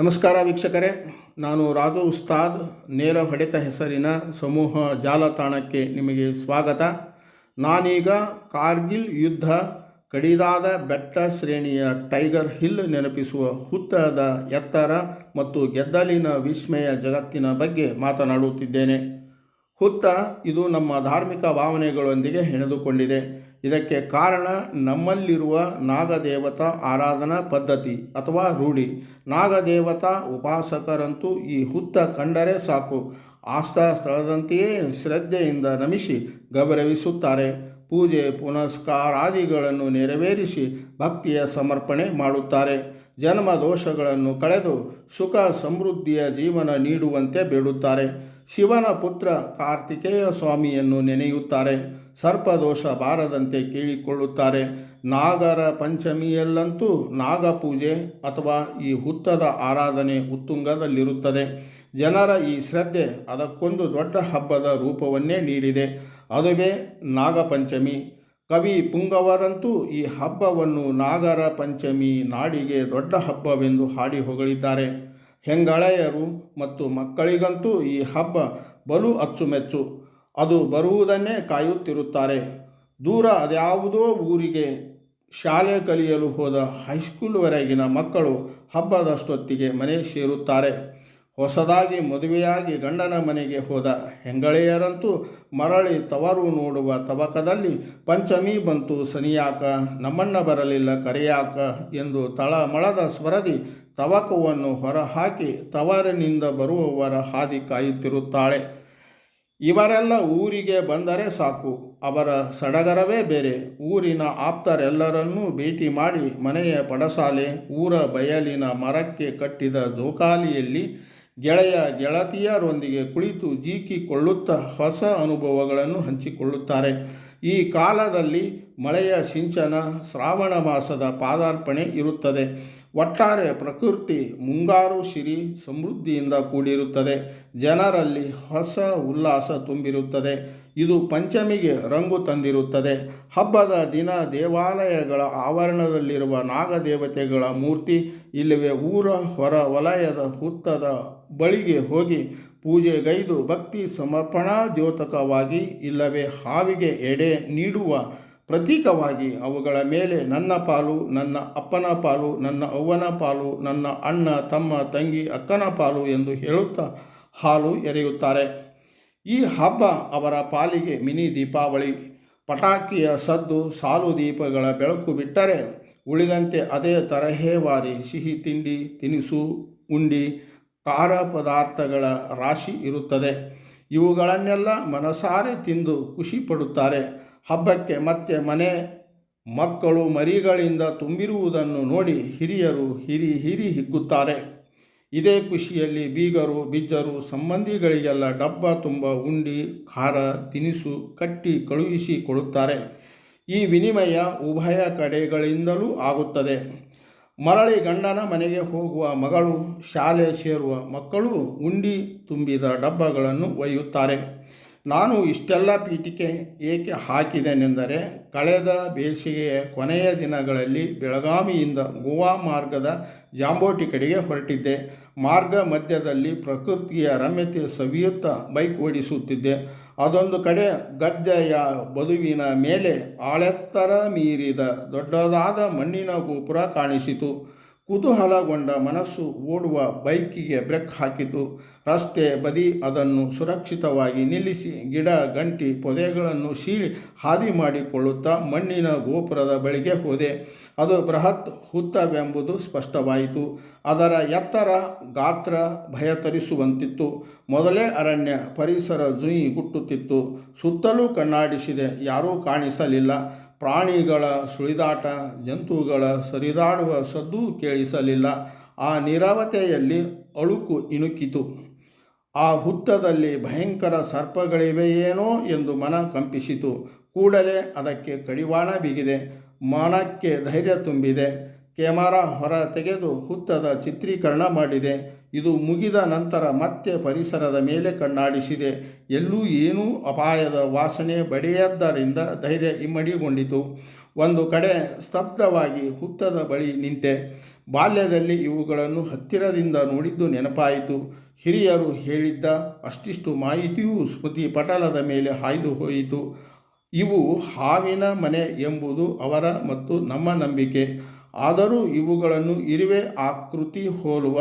ನಮಸ್ಕಾರ ವೀಕ್ಷಕರೇ, ನಾನು ರಾಜು ಉಸ್ತಾದ್, ನೇರ ಹೊಡೆತ ಹೆಸರಿನ ಸಮೂಹ ಜಾಲತಾಣಕ್ಕೆ ನಿಮಗೆ ಸ್ವಾಗತ. ನಾನೀಗ ಕಾರ್ಗಿಲ್ ಯುದ್ಧ ಕಡಿದಾದ ಬೆಟ್ಟ ಶ್ರೇಣಿಯ ಟೈಗರ್ ಹಿಲ್ ನೆನಪಿಸುವ ಹುತ್ತದ ಎತ್ತರ ಮತ್ತು ಗೆದ್ದಲಿನ ವಿಸ್ಮಯ ಜಗತ್ತಿನ ಬಗ್ಗೆ ಮಾತನಾಡುತ್ತಿದ್ದೇನೆ. ಹುತ್ತ ಇದು ನಮ್ಮ ಧಾರ್ಮಿಕ ಭಾವನೆಗಳೊಂದಿಗೆ ಹೆಣೆದುಕೊಂಡಿದೆ. ಇದಕ್ಕೆ ಕಾರಣ ನಮ್ಮಲ್ಲಿರುವ ನಾಗದೇವತಾ ಆರಾಧನಾ ಪದ್ಧತಿ ಅಥವಾ ರೂಢಿ. ನಾಗದೇವತಾ ಉಪಾಸಕರಂತೂ ಈ ಹುತ್ತ ಕಂಡರೆ ಸಾಕು. ಆಸ್ಥಾ ಸ್ಥಳದಂತೆಯೇ ಶ್ರದ್ಧೆಯಿಂದ ನಮಿಸಿ ಗೌರವಿಸುತ್ತಾರೆ. ಪೂಜೆ ಪುನಸ್ಕಾರಾದಿಗಳನ್ನು ನೆರವೇರಿಸಿ ಭಕ್ತಿಯ ಸಮರ್ಪಣೆ ಮಾಡುತ್ತಾರೆ. ಜನ್ಮ ದೋಷಗಳನ್ನು ಕಳೆದು ಸುಖ ಸಮೃದ್ಧಿಯ ಜೀವನ ನೀಡುವಂತೆ ಬೇಡುತ್ತಾರೆ. ಶಿವನ ಪುತ್ರ ಕಾರ್ತಿಕೇಯ ಸ್ವಾಮಿಯನ್ನು ನೆನೆಯುತ್ತಾರೆ. ಸರ್ಪದೋಷ ಬಾರದಂತೆ ಕೇಳಿಕೊಳ್ಳುತ್ತಾರೆ. ನಾಗರ ಪಂಚಮಿಯಲ್ಲಂತೂ ನಾಗಪೂಜೆ ಅಥವಾ ಈ ಹುತ್ತದ ಆರಾಧನೆ ಉತ್ತುಂಗದಲ್ಲಿರುತ್ತದೆ. ಜನರ ಈ ಶ್ರದ್ಧೆ ಅದಕ್ಕೊಂದು ದೊಡ್ಡ ಹಬ್ಬದ ರೂಪವನ್ನೇ ನೀಡಿದೆ. ಅದುವೇ ನಾಗಪಂಚಮಿ. ಕವಿ ಪುಂಗವರಂತೂ ಈ ಹಬ್ಬವನ್ನು ನಾಗರ ಪಂಚಮಿ ನಾಡಿಗೆ ದೊಡ್ಡ ಹಬ್ಬವೆಂದು ಹಾಡಿ ಹೊಗಳಿದ್ದಾರೆ. ಹೆಂಗಳೆಯರು ಮತ್ತು ಮಕ್ಕಳಿಗಂತೂ ಈ ಹಬ್ಬ ಬಲು ಅಚ್ಚುಮೆಚ್ಚು. ಅದು ಬರುವುದನ್ನೇ ಕಾಯುತ್ತಿರುತ್ತಾರೆ. ದೂರ ಅದ್ಯಾವುದೋ ಊರಿಗೆ ಶಾಲೆ ಕಲಿಯಲು ಹೋದ ಹೈಸ್ಕೂಲ್ವರೆಗಿನ ಮಕ್ಕಳು ಹಬ್ಬದಷ್ಟೊತ್ತಿಗೆ ಮನೆ ಸೇರುತ್ತಾರೆ. ಹೊಸದಾಗಿ ಮದುವೆಯಾಗಿ ಗಂಡನ ಮನೆಗೆ ಹೋದ ಹೆಂಗಳೆಯರಂತೂ ಮರಳಿ ತವರು ನೋಡುವ ತವಕದಲ್ಲಿ ಪಂಚಮಿ ಬಂತು ಸನಿಯಾಕ, ನಮ್ಮಣ್ಣ ಬರಲಿಲ್ಲ ಕರೆಯಾಕ ಎಂದು ತಳಮಳದ ಸ್ವರದಿ ತವಕವನ್ನು ಹೊರಹಾಕಿ ತವರಿನಿಂದ ಬರುವವರ ಹಾದಿ ಕಾಯುತ್ತಿರುತ್ತಾಳೆ. ಇವರೆಲ್ಲ ಊರಿಗೆ ಬಂದರೆ ಸಾಕು. ಅವರ ಸಡಗರವೇ ಬೇರೆ. ಊರಿನ ಆಪ್ತರೆಲ್ಲರನ್ನೂ ಭೇಟಿ ಮಾಡಿ ಮನೆಯ ಪಡಸಾಲೆ, ಊರ ಬಯಲಿನ ಮರಕ್ಕೆ ಕಟ್ಟಿದ ಜೋಕಾಲಿಯಲ್ಲಿ ಗೆಳೆಯ ಗೆಳತಿಯರೊಂದಿಗೆ ಕುಳಿತು ಜೀಕಿಕೊಳ್ಳುತ್ತಾ ಹೊಸ ಅನುಭವಗಳನ್ನು ಹಂಚಿಕೊಳ್ಳುತ್ತಾರೆ. ಈ ಕಾಲದಲ್ಲಿ ಮಳೆಯ ಸಿಂಚನ, ಶ್ರಾವಣ ಮಾಸದ ಪಾದಾರ್ಪಣೆ ಇರುತ್ತದೆ. ಒಟ್ಟಾರೆ ಪ್ರಕೃತಿ ಮುಂಗಾರು ಸಿರಿ ಸಮೃದ್ಧಿಯಿಂದ ಕೂಡಿರುತ್ತದೆ. ಜನರಲ್ಲಿ ಹೊಸ ಉಲ್ಲಾಸ ತುಂಬಿರುತ್ತದೆ. ಇದು ಪಂಚಮಿಗೆ ರಂಗು ತಂದಿರುತ್ತದೆ. ಹಬ್ಬದ ದಿನ ದೇವಾಲಯಗಳ ಆವರಣದಲ್ಲಿರುವ ನಾಗದೇವತೆಗಳ ಮೂರ್ತಿ, ಇಲ್ಲವೇ ಊರ, ಹೊರ ವಲಯದ ಹುತ್ತದ ಬಳಿಗೆ ಹೋಗಿ ಪೂಜೆಗೈದು ಭಕ್ತಿ ಸಮರ್ಪಣಾ ದ್ಯೋತಕವಾಗಿ ಇಲ್ಲವೇ ಹಾವಿಗೆ ಎಡೆ ನೀಡುವ ಪ್ರತೀಕವಾಗಿ ಅವುಗಳ ಮೇಲೆ ನನ್ನ ಪಾಲು, ನನ್ನ ಅಪ್ಪನ ಪಾಲು, ನನ್ನ ಅವ್ವನ ಪಾಲು, ನನ್ನ ಅಣ್ಣ, ತಮ್ಮ, ತಂಗಿ, ಅಕ್ಕನ ಪಾಲು ಎಂದು ಹೇಳುತ್ತಾ ಹಾಲು ಎರೆಯುತ್ತಾರೆ. ಈ ಹಬ್ಬ ಅವರ ಪಾಲಿಗೆ ಮಿನಿ ದೀಪಾವಳಿ. ಪಟಾಕಿಯ ಸದ್ದು ಸಾಲು ದೀಪಗಳ ಬೆಳಕು ಬಿಟ್ಟರೆ ಉಳಿದಂತೆ ಅದೇ ತರಹೇವಾರಿ ಸಿಹಿ ತಿಂಡಿ, ತಿನಿಸು, ಉಂಡಿ, ಖಾರ ಪದಾರ್ಥಗಳ ರಾಶಿ ಇರುತ್ತದೆ. ಇವುಗಳನ್ನೆಲ್ಲ ಮನಸಾರೆ ತಿಂದು ಖುಷಿ ಪಡುತ್ತಾರೆ. ಹಬ್ಬಕ್ಕೆ ಮತ್ತೆ ಮನೆ ಮಕ್ಕಳು ಮರಿಗಳಿಂದ ತುಂಬಿರುವುದನ್ನು ನೋಡಿ ಹಿರಿಯರು ಹಿರಿ ಹಿರಿ ಹಿಗ್ಗುತ್ತಾರೆ. ಇದೇ ಖುಷಿಯಲ್ಲಿ ಬೀಗರು, ಬಿಜ್ಜರು, ಸಂಬಂಧಿಗಳಿಗೆಲ್ಲ ಡಬ್ಬ ತುಂಬ ಉಂಡಿ, ಖಾರ, ತಿನಿಸು ಕಟ್ಟಿ ಕಳುಹಿಸಿ ಕೊಡುತ್ತಾರೆ ಈ ವಿನಿಮಯ ಉಭಯ ಕಡೆಗಳಿಂದಲೂ ಆಗುತ್ತದೆ. ಮರಳಿ ಗಂಡನ ಮನೆಗೆ ಹೋಗುವ ಮಗಳು, ಶಾಲೆ ಸೇರುವ ಮಕ್ಕಳು ಉಂಡಿ ತುಂಬಿದ ಡಬ್ಬಗಳನ್ನು ಒಯ್ಯುತ್ತಾರೆ. ನಾನು ಇಷ್ಟೆಲ್ಲ ಪೀಠಿಕೆ ಏಕೆ ಹಾಕಿದೆನೆಂದರೆ ಕಳೆದ ಬೇಸಿಗೆಯ ಕೊನೆಯ ದಿನಗಳಲ್ಲಿ ಬೆಳಗಾವಿಯಿಂದ ಗೋವಾ ಮಾರ್ಗದ ಜಾಂಬೋಟಿ ಕಡೆಗೆ ಹೊರಟಿದ್ದೆ. ಮಾರ್ಗ ಮಧ್ಯದಲ್ಲಿ ಪ್ರಕೃತಿಯ ರಮ್ಯತೆ ಸವಿಯುತ್ತಾ ಬೈಕ್ ಓಡಿಸುತ್ತಿದ್ದೆ. ಅದೊಂದು ಕಡೆ ಗದ್ದೆಯ ಬದುವಿನ ಮೇಲೆ ಆಳೆತ್ತರ ಮೀರಿದ ದೊಡ್ಡದಾದ ಮಣ್ಣಿನ ಗೋಪುರ ಕಾಣಿಸಿತು. ಕುತೂಹಲಗೊಂಡ ಮನಸ್ಸು ಓಡುವ ಬೈಕಿಗೆ ಬ್ರೇಕ್ ಹಾಕಿತು. ರಸ್ತೆ ಬದಿ ಅದನ್ನು ಸುರಕ್ಷಿತವಾಗಿ ನಿಲ್ಲಿಸಿ ಗಿಡ, ಗಂಟಿ, ಪೊದೆಗಳನ್ನು ಸೀಳಿ ಹಾದಿ ಮಾಡಿಕೊಳ್ಳುತ್ತಾ ಮಣ್ಣಿನ ಗೋಪುರದ ಬಳಿಗೆ ಹೋದೆ. ಅದು ಬೃಹತ್ ಹುತ್ತವೆಂಬುದು ಸ್ಪಷ್ಟವಾಯಿತು. ಅದರ ಎತ್ತರ ಗಾತ್ರ ಭಯ ತರಿಸುವಂತಿತ್ತು ಮೊದಲೇ ಅರಣ್ಯ ಪರಿಸರ ಜುಯಿ ಗುಟ್ಟುತ್ತಿತ್ತು ಸುತ್ತಲೂ ಕಣ್ಣಾಡಿಸಿದೆ. ಯಾರೂ ಕಾಣಿಸಲಿಲ್ಲ. ಪ್ರಾಣಿಗಳ ಸುಳಿದಾಟ, ಜಂತುಗಳ ಸರಿದಾಡುವ ಸದ್ದು ಕೇಳಿಸಲಿಲ್ಲ. ಆ ನಿರವತೆಯಲ್ಲಿ ಅಳುಕು ಇಣುಕಿತು. ಆ ಹುತ್ತದಲ್ಲಿ ಭಯಂಕರ ಸರ್ಪಗಳಿವೆಯೇನೋ ಎಂದು ಮನ ಕಂಪಿಸಿತು. ಕೂಡಲೇ ಅದಕ್ಕೆ ಕಡಿವಾಣ ಬಿಗಿದೆ. ಮನಕ್ಕೆ ಧೈರ್ಯ ತುಂಬಿದೆ. ಕ್ಯಾಮರಾ ಹೊರ ತೆಗೆದು ಹುತ್ತದ ಚಿತ್ರೀಕರಣ ಮಾಡಿದೆ. ಇದು ಮುಗಿದ ನಂತರ ಮತ್ತೆ ಪರಿಸರದ ಮೇಲೆ ಕಣ್ಣಾಡಿಸಿದೆ. ಎಲ್ಲೂ ಏನೂ ಅಪಾಯದ ವಾಸನೆ ಬಡಿಯದ್ದರಿಂದ ಧೈರ್ಯ ಇಮ್ಮಡಿಗೊಂಡಿತು. ಒಂದು ಕಡೆ ಸ್ತಬ್ಧವಾಗಿ ಹುತ್ತದ ಬಳಿ ನಿಂತೆ. ಬಾಲ್ಯದಲ್ಲಿ ಇವುಗಳನ್ನು ಹತ್ತಿರದಿಂದ ನೋಡಿದ್ದು ನೆನಪಾಯಿತು. ಹಿರಿಯರು ಹೇಳಿದ್ದ ಅಷ್ಟಿಷ್ಟು ಮಾಹಿತಿಯೂ ಸ್ಮೃತಿ ಪಟಲದ ಮೇಲೆ ಹಾಯ್ದು ಹೋಯಿತು. ಇವು ಹಾವಿನ ಮನೆ ಎಂಬುದು ಅವರ ಮತ್ತು ನಮ್ಮ ನಂಬಿಕೆ. ಆದರೂ ಇವುಗಳನ್ನು ಇರುವೆ ಆಕೃತಿ ಹೋಲುವ,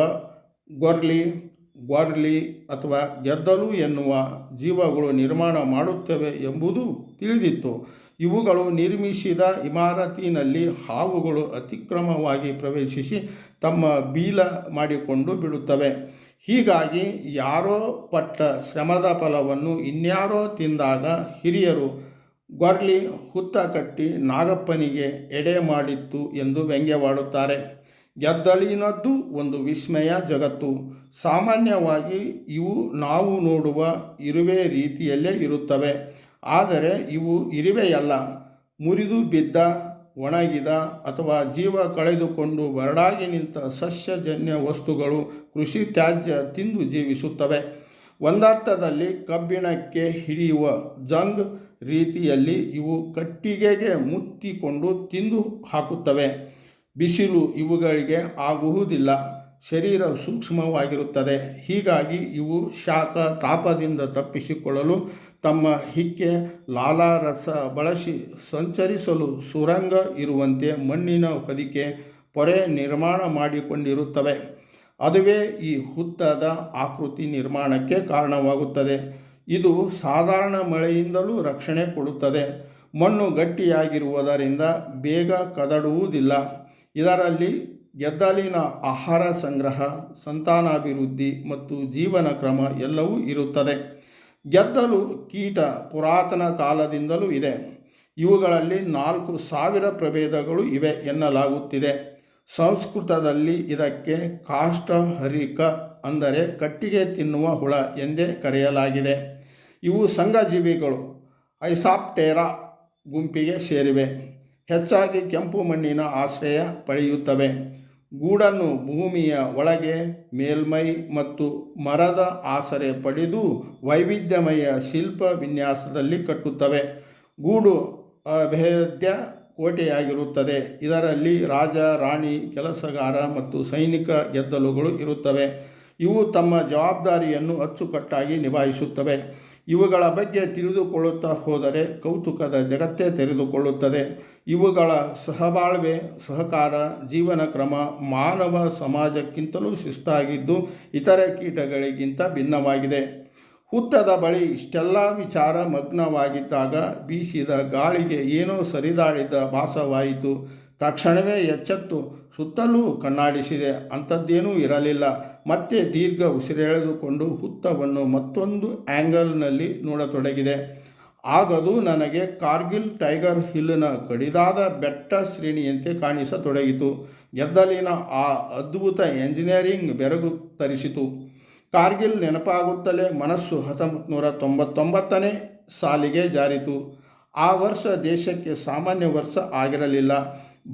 ಗೊರ್ಲಿ ಗ್ವಾರ್ಲಿ ಅಥವಾ ಗೆದ್ದಲು ಎನ್ನುವ ಜೀವಗಳು ನಿರ್ಮಾಣ ಮಾಡುತ್ತವೆ ಎಂಬುದು ತಿಳಿದಿತ್ತು. ಇವುಗಳು ನಿರ್ಮಿಸಿದ ಇಮಾರತಿನಲ್ಲಿ ಹಾವುಗಳು ಅತಿಕ್ರಮವಾಗಿ ಪ್ರವೇಶಿಸಿ ತಮ್ಮ ಬೀಲ ಮಾಡಿಕೊಂಡು ಬಿಡುತ್ತವೆ ಹೀಗಾಗಿ ಯಾರೋ ಪಟ್ಟ ಶ್ರಮದ ಫಲವನ್ನು ಇನ್ಯಾರೋ ತಿಂದಾಗ ಹಿರಿಯರು ಗೊರ್ಲಿ ಹುತ್ತ ಕಟ್ಟಿ ನಾಗಪ್ಪನಿಗೆ ಎಡೆ ಮಾಡಿತ್ತು ಎಂದು ವ್ಯಂಗ್ಯವಾಡುತ್ತಾರೆ. ಗೆದ್ದಲಿನದ್ದು ಒಂದು ವಿಸ್ಮಯ ಜಗತ್ತು. ಸಾಮಾನ್ಯವಾಗಿ ಇವು ನಾವು ನೋಡುವ ಇರುವೆ ರೀತಿಯಲ್ಲೇ ಇರುತ್ತವೆ. ಆದರೆ ಇವು ಇರುವೆಯಲ್ಲ. ಮುರಿದು ಬಿದ್ದ, ಒಣಗಿದ ಅಥವಾ ಜೀವ ಕಳೆದುಕೊಂಡು ಬರಡಾಗಿ ನಿಂತ ಸಸ್ಯಜನ್ಯ ವಸ್ತುಗಳು ಕೃಷಿ ತ್ಯಾಜ್ಯ ತಿಂದು ಜೀವಿಸುತ್ತವೆ. ಒಂದರ್ಥದಲ್ಲಿ ಕಬ್ಬಿಣಕ್ಕೆ ಹಿಡಿಯುವ ಜಂಗ್ ರೀತಿಯಲ್ಲಿ ಇವು ಕಟ್ಟಿಗೆಗೆ ಮುತ್ತಿಕೊಂಡು ತಿಂದು ಹಾಕುತ್ತವೆ. ಬಿಸಿಲು ಇವುಗಳಿಗೆ ಆಗುವುದಿಲ್ಲ. ಶರೀರ ಸೂಕ್ಷ್ಮವಾಗಿರುತ್ತದೆ. ಹೀಗಾಗಿ ಇವು ಶಾಖ ತಾಪದಿಂದ ತಪ್ಪಿಸಿಕೊಳ್ಳಲು ತಮ್ಮ ಹಿಕ್ಕೆ ಲಾಲಾರಸ ಬಳಸಿ ಸಂಚರಿಸಲು ಸುರಂಗ ಇರುವಂತೆ ಮಣ್ಣಿನ ಹೊದಿಕೆ ಪೊರೆ ನಿರ್ಮಾಣ ಮಾಡಿಕೊಂಡಿರುತ್ತವೆ. ಅದುವೇ ಈ ಹುತ್ತದ ಆಕೃತಿ ನಿರ್ಮಾಣಕ್ಕೆ ಕಾರಣವಾಗುತ್ತದೆ. ಇದು ಸಾಧಾರಣ ಮಳೆಯಿಂದಲೂ ರಕ್ಷಣೆ ಕೊಡುತ್ತದೆ. ಮಣ್ಣು ಗಟ್ಟಿಯಾಗಿರುವುದರಿಂದ ಬೇಗ ಕದಡುವುದಿಲ್ಲ. ಇದರಲ್ಲಿ ಗೆದ್ದಲಿನ ಆಹಾರ ಸಂಗ್ರಹ, ಸಂತಾನಾಭಿವೃದ್ಧಿ ಮತ್ತು ಜೀವನ ಕ್ರಮ ಎಲ್ಲವೂ ಇರುತ್ತದೆ. ಗೆದ್ದಲು ಕೀಟ ಪುರಾತನ ಕಾಲದಿಂದಲೂ ಇದೆ. ಇವುಗಳಲ್ಲಿ ನಾಲ್ಕು ಸಾವಿರ ಪ್ರಭೇದಗಳು ಇವೆ ಎನ್ನಲಾಗುತ್ತಿದೆ. ಸಂಸ್ಕೃತದಲ್ಲಿ ಇದಕ್ಕೆ ಕಾಷ್ಟಹರಿಕ ಅಂದರೆ ಕಟ್ಟಿಗೆ ತಿನ್ನುವ ಹುಳ ಎಂದೇ ಕರೆಯಲಾಗಿದೆ. ಇವು ಸಂಘಜೀವಿಗಳು. ಐಸಾಪ್ಟೇರಾ ಗುಂಪಿಗೆ ಸೇರಿವೆ. ಹೆಚ್ಚಾಗಿ ಕೆಂಪು ಮಣ್ಣಿನ ಆಶ್ರಯ ಪಡೆಯುತ್ತವೆ. ಗೂಡನ್ನು ಭೂಮಿಯ ಒಳಗೆ ಮೇಲ್ಮೈ ಮತ್ತು ಮರದ ಆಸರೆ ಪಡೆದು ವೈವಿಧ್ಯಮಯ ಶಿಲ್ಪ ವಿನ್ಯಾಸದಲ್ಲಿ ಕಟ್ಟುತ್ತವೆ. ಗೂಡು ಅಭೇದ್ಯ ಕೋಟೆಯಾಗಿರುತ್ತದೆ. ಇದರಲ್ಲಿ ರಾಜ, ರಾಣಿ, ಕೆಲಸಗಾರ ಮತ್ತು ಸೈನಿಕ ಗೆದ್ದಲುಗಳು ಇರುತ್ತವೆ. ಇವು ತಮ್ಮ ಜವಾಬ್ದಾರಿಯನ್ನು ಅಚ್ಚುಕಟ್ಟಾಗಿ ನಿಭಾಯಿಸುತ್ತವೆ. ಇವುಗಳ ಬಗ್ಗೆ ತಿಳಿದುಕೊಳ್ಳುತ್ತಾ ಹೋದರೆ ಕೌತುಕದ ಜಗತ್ತೇ ತೆರೆದುಕೊಳ್ಳುತ್ತದೆ. ಇವುಗಳ ಸಹಬಾಳ್ವೆ, ಸಹಕಾರ, ಜೀವನ ಕ್ರಮ ಮಾನವ ಸಮಾಜಕ್ಕಿಂತಲೂ ಶಿಸ್ತಾಗಿದ್ದು ಇತರೆ ಕೀಟಗಳಿಗಿಂತ ಭಿನ್ನವಾಗಿದೆ. ಹುತ್ತದ ಬಳಿ ಇಷ್ಟೆಲ್ಲ ವಿಚಾರ ಮಗ್ನವಾಗಿದ್ದಾಗ ಬೀಸಿದ ಗಾಳಿಗೆ ಏನೋ ಸರಿದಾಳಿದ ಭಾಸವಾಯಿತು. ತಕ್ಷಣವೇ ಎಚ್ಚೆತ್ತು ಸುತ್ತಲೂ ಕಣ್ಣಾಡಿಸಿದೆ. ಅಂಥದ್ದೇನೂ ಇರಲಿಲ್ಲ. ಮತ್ತೆ ದೀರ್ಘ ಉಸಿರೆಳೆದುಕೊಂಡು ಹುತ್ತವನ್ನು ಮತ್ತೊಂದು ಆ್ಯಂಗಲ್ನಲ್ಲಿ ನೋಡತೊಡಗಿದೆ. ಆಗದು ನನಗೆ ಕಾರ್ಗಿಲ್ ಟೈಗರ್ ಹಿಲ್ನ ಕಡಿದಾದ ಬೆಟ್ಟ ಶ್ರೇಣಿಯಂತೆ ಕಾಣಿಸತೊಡಗಿತು. ಗೆದ್ದಲಿನ ಆ ಅದ್ಭುತ ಎಂಜಿನಿಯರಿಂಗ್ ಬೆರಗು ತರಿಸಿತು. ಕಾರ್ಗಿಲ್ ನೆನಪಾಗುತ್ತಲೇ ಮನಸ್ಸು ಹತ್ತೊಂಬತ್ತು ನೂರ ತೊಂಬತ್ತೊಂಬತ್ತನೇ ಸಾಲಿಗೆ ಜಾರಿತು. ಆ ವರ್ಷ ದೇಶಕ್ಕೆ ಸಾಮಾನ್ಯ ವರ್ಷ ಆಗಿರಲಿಲ್ಲ.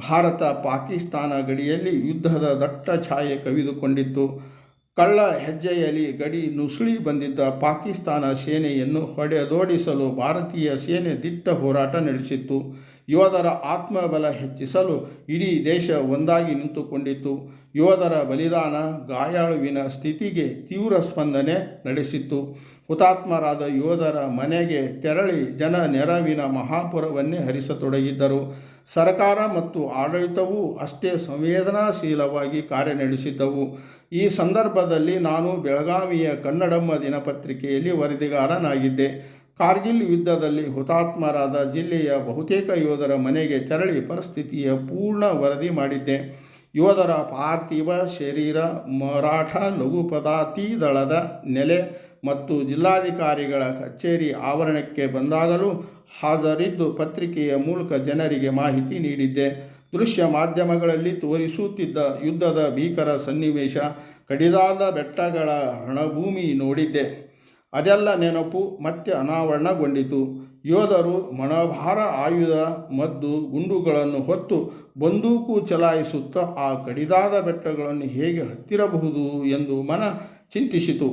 ಭಾರತ ಪಾಕಿಸ್ತಾನ ಗಡಿಯಲ್ಲಿ ಯುದ್ಧದ ದಟ್ಟ ಛಾಯೆ ಕವಿದುಕೊಂಡಿತ್ತು. ಕಳ್ಳ ಹೆಜ್ಜೆಯಲ್ಲಿ ಗಡಿ ನುಸುಳಿ ಬಂದಿದ್ದ ಪಾಕಿಸ್ತಾನ ಸೇನೆಯನ್ನು ಹೊಡೆದೋಡಿಸಲು ಭಾರತೀಯ ಸೇನೆ ದಿಟ್ಟ ಹೋರಾಟ ನಡೆಸಿತ್ತು. ಯೋಧರ ಆತ್ಮಬಲ ಹೆಚ್ಚಿಸಲು ಇಡೀ ದೇಶ ಒಂದಾಗಿ ನಿಂತುಕೊಂಡಿತ್ತು. ಯೋಧರ ಬಲಿದಾನ ಗಾಯಾಳುವಿನ ಸ್ಥಿತಿಗೆ ತೀವ್ರ ಸ್ಪಂದನೆ ನಡೆಸಿತ್ತು. ಹುತಾತ್ಮರಾದ ಯೋಧರ ಮನೆಗೆ ತೆರಳಿ ಜನ ನೆರವಿನ ಮಹಾಪುರವನ್ನೇ ಹರಿಸತೊಡಗಿದ್ದರು. ಸರ್ಕಾರ ಮತ್ತು ಆಡಳಿತವೂ ಅಷ್ಟೇ ಸಂವೇದನಾಶೀಲವಾಗಿ ಕಾರ್ಯನಡೆಸಿದ್ದವು ಈ ಸಂದರ್ಭದಲ್ಲಿ ನಾನು ಬೆಳಗಾವಿಯ ಕನ್ನಡಮ್ಮ ದಿನಪತ್ರಿಕೆಯಲ್ಲಿ ವರದಿಗಾರನಾಗಿದ್ದೆ. ಕಾರ್ಗಿಲ್ ಯುದ್ಧದಲ್ಲಿ ಹುತಾತ್ಮರಾದ ಜಿಲ್ಲೆಯ ಬಹುತೇಕ ಯೋಧರ ಮನೆಗೆ ತೆರಳಿ ಪರಿಸ್ಥಿತಿಯ ಪೂರ್ಣ ವರದಿ ಮಾಡಿದ್ದೆ. ಯೋಧರ ಪಾರ್ಥಿವ ಶರೀರ, ಮರಾಠ ಲಘು ಪದಾತಿ ದಳದ ನೆಲೆ ಮತ್ತು ಜಿಲ್ಲಾಧಿಕಾರಿಗಳ ಕಚೇರಿ ಆವರಣಕ್ಕೆ ಬಂದಾಗಲೂ ಹಾಜರಿದ್ದು ಪತ್ರಿಕೆಯ ಮೂಲಕ ಜನರಿಗೆ ಮಾಹಿತಿ ನೀಡಿದ್ದೆ. ದೃಶ್ಯ ಮಾಧ್ಯಮಗಳಲ್ಲಿ ತೋರಿಸುತ್ತಿದ್ದ ಯುದ್ಧದ ಭೀಕರ ಸನ್ನಿವೇಶ ಕಡಿದಾದ ಬೆಟ್ಟಗಳ ರಣಭೂಮಿ ನೋಡಿದ್ದೆ. ಅದೆಲ್ಲ ನೆನಪು ಮತ್ತೆ ಅನಾವರಣಗೊಂಡಿತು. ಯೋಧರು ಮಣಭಾರ ಆಯುಧ ಮದ್ದು ಗುಂಡುಗಳನ್ನು ಹೊತ್ತು ಬಂದೂಕು ಚಲಾಯಿಸುತ್ತಾ ಆ ಕಡಿದಾದ ಬೆಟ್ಟಗಳನ್ನು ಹೇಗೆ ಹತ್ತಿರಬಹುದು ಎಂದು ಮನ ಚಿಂತಿಸಿತು.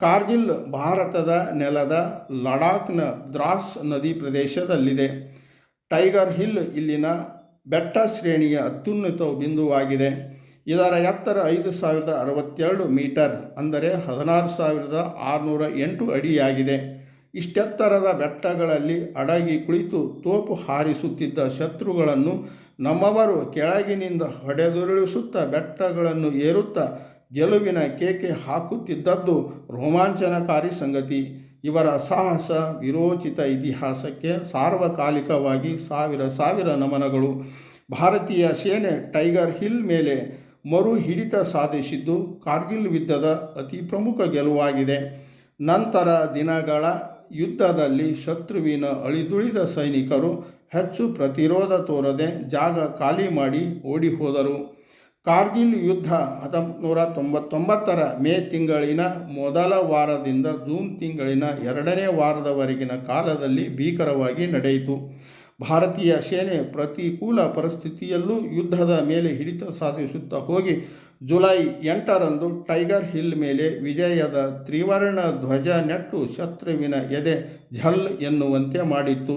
ಕಾರ್ಗಿಲ್ ಭಾರತದ ನೆಲದ ಲಡಾಖ್ನ ದ್ರಾಸ್ ನದಿ ಪ್ರದೇಶದಲ್ಲಿದೆ. ಟೈಗರ್ ಹಿಲ್ ಇಲ್ಲಿನ ಬೆಟ್ಟ ಶ್ರೇಣಿಯ ಅತ್ಯುನ್ನತ ಬಿಂದುವಾಗಿದೆ. ಇದರ ಎತ್ತರ ಐದು ಸಾವಿರದ ಅರವತ್ತೆರಡು ಮೀಟರ್, ಅಂದರೆ ಹದಿನಾರು ಸಾವಿರದ ಆರುನೂರ ಎಂಟು ಅಡಿಯಾಗಿದೆ. ಇಷ್ಟೆತ್ತರದ ಬೆಟ್ಟಗಳಲ್ಲಿ ಅಡಗಿ ಕುಳಿತು ತೋಪು ಹಾರಿಸುತ್ತಿದ್ದ ಶತ್ರುಗಳನ್ನು ನಮ್ಮವರು ಕೆಳಗಿನಿಂದ ಹೊಡೆದುರುಳಿಸುತ್ತಾ ಬೆಟ್ಟಗಳನ್ನು ಏರುತ್ತಾ ಗೆಲುವಿನ ಕೇಕೆ ಹಾಕುತ್ತಿದ್ದದ್ದು ರೋಮಾಂಚನಕಾರಿ ಸಂಗತಿ. ಇವರ ಸಾಹಸ, ವಿರೋಚಿತ ಇತಿಹಾಸಕ್ಕೆ ಸಾರ್ವಕಾಲಿಕವಾಗಿ ಸಾವಿರ ಸಾವಿರ ನಮನಗಳು. ಭಾರತೀಯ ಸೇನೆ ಟೈಗರ್ ಹಿಲ್ ಮೇಲೆ ಮರು ಹಿಡಿತ ಸಾಧಿಸಿದ್ದು ಕಾರ್ಗಿಲ್ ಯುದ್ಧದ ಅತಿ ಪ್ರಮುಖ ಗೆಲುವಾಗಿದೆ. ನಂತರ ದಿನಗಳ ಯುದ್ಧದಲ್ಲಿ ಶತ್ರುವಿನ ಅಳಿದುಳಿದ ಸೈನಿಕರು ಹೆಚ್ಚು ಪ್ರತಿರೋಧ ತೋರದೆ ಜಾಗ ಖಾಲಿ ಮಾಡಿ ಓಡಿ ಹೋದರು. ಕಾರ್ಗಿಲ್ ಯುದ್ಧ ಹತ್ತೊಂಬತ್ನೂರ ತೊಂಬತ್ತೊಂಬತ್ತರ ಮೇ ತಿಂಗಳಿನ ಮೊದಲ ವಾರದಿಂದ ಜೂನ್ ತಿಂಗಳಿನ ಎರಡನೇ ವಾರದವರೆಗಿನ ಕಾಲದಲ್ಲಿ ಭೀಕರವಾಗಿ ನಡೆಯಿತು. ಭಾರತೀಯ ಸೇನೆ ಪ್ರತಿಕೂಲ ಪರಿಸ್ಥಿತಿಯಲ್ಲೂ ಯುದ್ಧದ ಮೇಲೆ ಹಿಡಿತ ಸಾಧಿಸುತ್ತಾ ಹೋಗಿ, ಜುಲೈ ಎಂಟರಂದು ಟೈಗರ್ ಹಿಲ್ ಮೇಲೆ ವಿಜಯದ ತ್ರಿವರ್ಣ ಧ್ವಜ ನೆಟ್ಟು ಶತ್ರುವಿನ ಎದೆ ಝಲ್ ಎನ್ನುವಂತೆ ಮಾಡಿತ್ತು.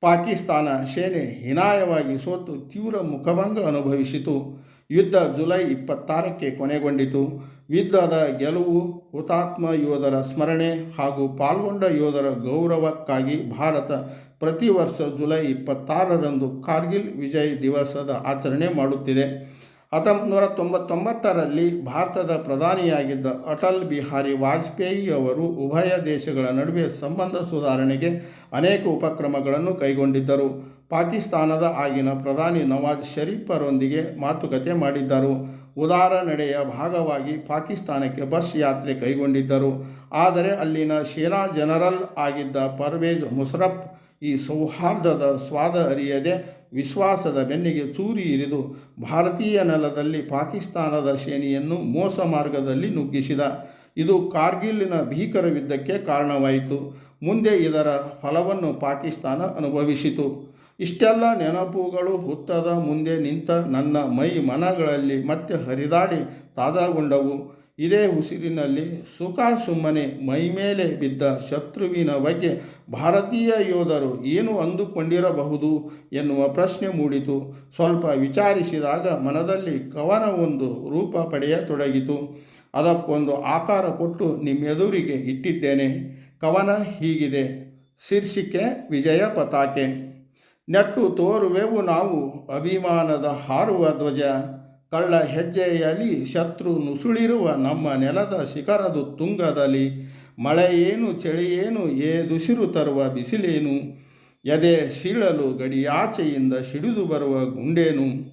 ಪಾಕಿಸ್ತಾನ ಸೇನೆ ಹೀನಾಯವಾಗಿ ಸೋತು, ತೀವ್ರ ಮುಖಭಂಗ ಅನುಭವಿಸಿತು. ಯುದ್ಧ ಜುಲೈ ಇಪ್ಪತ್ತಾರಕ್ಕೆ ಕೊನೆಗೊಂಡಿತು. ಯುದ್ಧದ ಗೆಲುವು ಹುತಾತ್ಮ ಯೋಧರ ಸ್ಮರಣೆ ಹಾಗೂ ಪಾಲ್ಗೊಂಡ ಯೋಧರ ಗೌರವಕ್ಕಾಗಿ ಭಾರತ ಪ್ರತಿ ವರ್ಷ ಜುಲೈ ಇಪ್ಪತ್ತಾರರಂದು ಕಾರ್ಗಿಲ್ ವಿಜಯ್ ದಿವಸದ ಆಚರಣೆ ಮಾಡುತ್ತಿದೆ. ಹತ್ತೊಂಬತ್ತು ತೊಂಬತ್ತೊಂಬತ್ತರಲ್ಲಿ ಭಾರತದ ಪ್ರಧಾನಿಯಾಗಿದ್ದ ಅಟಲ್ ಬಿಹಾರಿ ವಾಜಪೇಯಿ ಅವರು ಉಭಯ ದೇಶಗಳ ನಡುವೆ ಸಂಬಂಧ ಸುಧಾರಣೆಗೆ ಅನೇಕ ಉಪಕ್ರಮಗಳನ್ನು ಕೈಗೊಂಡಿದ್ದರು. ಪಾಕಿಸ್ತಾನದ ಆಗಿನ ಪ್ರಧಾನಿ ನವಾಜ್ ಶರೀಫರೊಂದಿಗೆ ಮಾತುಕತೆ ಮಾಡಿದ್ದರು. ಉದಾರ ನಡೆಯ ಭಾಗವಾಗಿ ಪಾಕಿಸ್ತಾನಕ್ಕೆ ಬಸ್ ಯಾತ್ರೆ ಕೈಗೊಂಡಿದ್ದರು. ಆದರೆ ಅಲ್ಲಿನ ಸೇನಾ ಜನರಲ್ ಆಗಿದ್ದ ಪರ್ವೇಜ್ ಮುಷರಫ್ ಈ ಸೌಹಾರ್ದದ ಸ್ವಾದ ಅರಿಯದೆ ವಿಶ್ವಾಸದ ಬೆನ್ನಿಗೆ ಚೂರಿ ಇರಿದು ಭಾರತೀಯ ನೆಲದಲ್ಲಿ ಪಾಕಿಸ್ತಾನದ ಸೇನೆಯನ್ನು ಮೋಸ ಮಾರ್ಗದಲ್ಲಿ ನುಗ್ಗಿಸಿದ. ಇದು ಕಾರ್ಗಿಲ್ಲಿನ ಭೀಕರ ಯುದ್ಧಕ್ಕೆ ಕಾರಣವಾಯಿತು. ಮುಂದೆ ಇದರ ಫಲವನ್ನು ಪಾಕಿಸ್ತಾನ ಅನುಭವಿಸಿತು. ಇಷ್ಟೆಲ್ಲ ನೆನಪುಗಳು ಹುತ್ತದ ಮುಂದೆ ನಿಂತ ನನ್ನ ಮೈ ಮನಗಳಲ್ಲಿ ಮತ್ತೆ ಹರಿದಾಡಿ ತಾಜಾಗೊಂಡವು. ಇದೇ ಉಸಿರಿನಲ್ಲಿ ಸುಖ ಸುಮ್ಮನೆ ಮೈಮೇಲೆ ಬಿದ್ದ ಶತ್ರುವಿನ ಬಗ್ಗೆ ಭಾರತೀಯ ಯೋಧರು ಏನು ಅಂದುಕೊಂಡಿರಬಹುದು ಎನ್ನುವ ಪ್ರಶ್ನೆ ಮೂಡಿತು. ಸ್ವಲ್ಪ ವಿಚಾರಿಸಿದಾಗ ಮನದಲ್ಲಿ ಕವನವೊಂದು ರೂಪ ಪಡೆಯತೊಡಗಿತು. ಅದಕ್ಕೊಂದು ಆಕಾರ ಕೊಟ್ಟು ನಿಮ್ಮೆದುರಿಗೆ ಇಟ್ಟಿದ್ದೇನೆ. ಕವನ ಹೀಗಿದೆ. ಶೀರ್ಷಿಕೆ ವಿಜಯ ಪತಾಕೆ. ನೆಟ್ಟು ತೋರುವೆವು ನಾವು. ಅಭಿಮಾನದ ಹಾರುವ ಧ್ವಜ, ಕಳ್ಳ ಹೆಜ್ಜೆಯಲ್ಲಿ ಶತ್ರು ನುಸುಳಿರುವ ನಮ್ಮ ನೆಲದ ಶಿಖರದು ತುಂಗದಲ್ಲಿ ಮಳೆಯೇನು ಚಳಿಯೇನು ಏದುಸಿರು ತರುವ ಬಿಸಿಲೇನು, ಎದೆ ಸೀಳಲು ಗಡಿಯಾಚೆಯಿಂದ ಸಿಡಿದು ಬರುವ ಗುಂಡೇನು,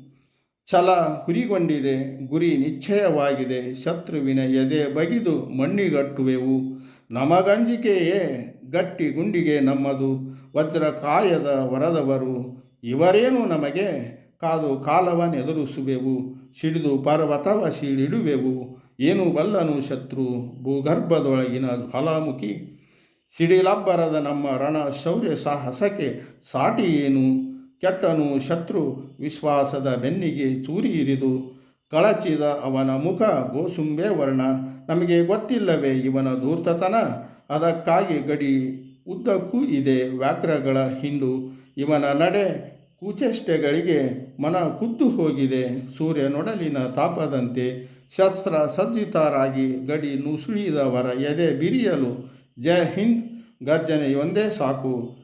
ಛಲ ಹುರಿಗೊಂಡಿದೆ, ಗುರಿ ನಿಶ್ಚಯವಾಗಿದೆ, ಶತ್ರುವಿನ ಎದೆ ಬಗಿದು ಮಣ್ಣಿಗಟ್ಟುವೆವು. ನಮಗಂಜಿಕೆಯೇ, ಗಟ್ಟಿ ಗುಂಡಿಗೆ ನಮ್ಮದು ವಜ್ರಕಾಯದ ವರದವರು, ಇವರೇನು ನಮಗೆ? ಕಾದು ಕಾಲವನ್ನೆದುರಿಸುವೆವು ಸಿಡಿದು ಪರ್ವತವ ಸಿಡಿಡುವೆವು ಏನು ಬಲ್ಲನು ಶತ್ರು? ಭೂಗರ್ಭದೊಳಗಿನ ಫಲಾಮುಖಿ ಸಿಡಿಲಬ್ಬರದ ನಮ್ಮ ರಣ ಶೌರ್ಯ ಸಾಹಸಕ್ಕೆ ಸಾಟಿ ಏನು? ಕೆಟ್ಟನು ಶತ್ರು ವಿಶ್ವಾಸದ ಬೆನ್ನಿಗೆ ಚೂರಿ ಇರಿದು, ಕಳಚಿದ ಅವನ ಮುಖ ಗೋಸುಂಬೆ ವರ್ಣ. ನಮಗೆ ಗೊತ್ತಿಲ್ಲವೇ ಇವನ ದೂರ್ತತನ ಅದಕ್ಕಾಗಿ ಗಡಿ ಉದ್ದಕ್ಕೂ ಇದೆ ವ್ಯಾಘ್ರಗಳ ಹಿಂಡು. ಇವನ ನಡೆ ಕುಚೇಷ್ಟೆಗಳಿಗೆ ಮನ ಕುದ್ದು ಹೋಗಿದೆ. ಸೂರ್ಯನೊಡಲಿನ ತಾಪದಂತೆ ಶಸ್ತ್ರ ಸಜ್ಜಿತರಾಗಿ ಗಡಿ ನುಸುಳಿದವರ ಎದೆ ಬಿರಿಯಲು. ಜಯ ಹಿಂದ್ ಗರ್ಜನೆಯೊಂದೇ ಸಾಕು.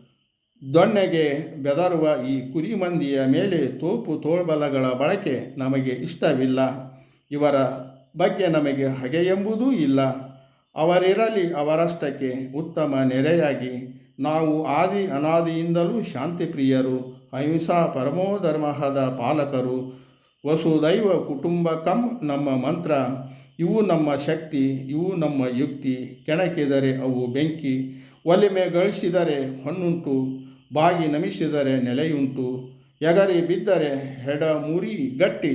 ದೊಣ್ಣೆಗೆ ಬೆದರುವ ಈ ಕುರಿಮಂದಿಯ ಮೇಲೆ ತೋಪು ತೋಳ್ಬಲಗಳ ಬಳಕೆ ನಮಗೆ ಇಷ್ಟವಿಲ್ಲ. ಇವರ ಬಗ್ಗೆ ನಮಗೆ ಹಗೆ ಎಂಬುದೂ ಇಲ್ಲ. ಅವರಿರಲಿ ಅವರಷ್ಟಕ್ಕೆ ಉತ್ತಮ ನೆರೆಯಾಗಿ, ನಾವು ಆದಿ ಅನಾದಿಯಿಂದಲೂ ಶಾಂತಿಪ್ರಿಯರು, ಅಹಿಂಸಾ ಪರಮೋಧರ್ಮಹದ ಪಾಲಕರು. ವಸುದೈವ ಕುಟುಂಬಕಂ ನಮ್ಮ ಮಂತ್ರ, ಇವು ನಮ್ಮ ಶಕ್ತಿ, ಇವು ನಮ್ಮ ಯುಕ್ತಿ. ಕೆಣಕಿದರೆ ಅವು ಬೆಂಕಿ, ಒಲಿಮೆ ಗಳಿಸಿದರೆ ಹೊನ್ನುಂಟು, ಬಾಗಿ ನಮಿಸಿದರೆ ನೆಲೆಯುಂಟು. ಎಗರಿ ಬಿದ್ದರೆ ಹೆಡ ಮುರಿ ಗಟ್ಟಿ,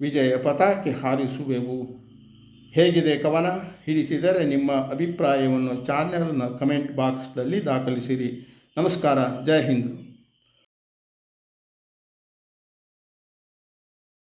ವಿಜಯ ಪತಾಕೆ ಹಾರಿಸುವೆವು. ಹೇಗಿದೆ ಕವನ? ಹಿಡಿಸಿದರೆ ನಿಮ್ಮ ಅಭಿಪ್ರಾಯವನ್ನು ಚಾನೆಲ್ನ ಕಮೆಂಟ್ ಬಾಕ್ಸ್ದಲ್ಲಿ ದಾಖಲಿಸಿರಿ. ನಮಸ್ಕಾರ. ಜೈ ಹಿಂದ್.